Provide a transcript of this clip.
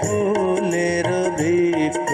ফুলের বৃক্ষ।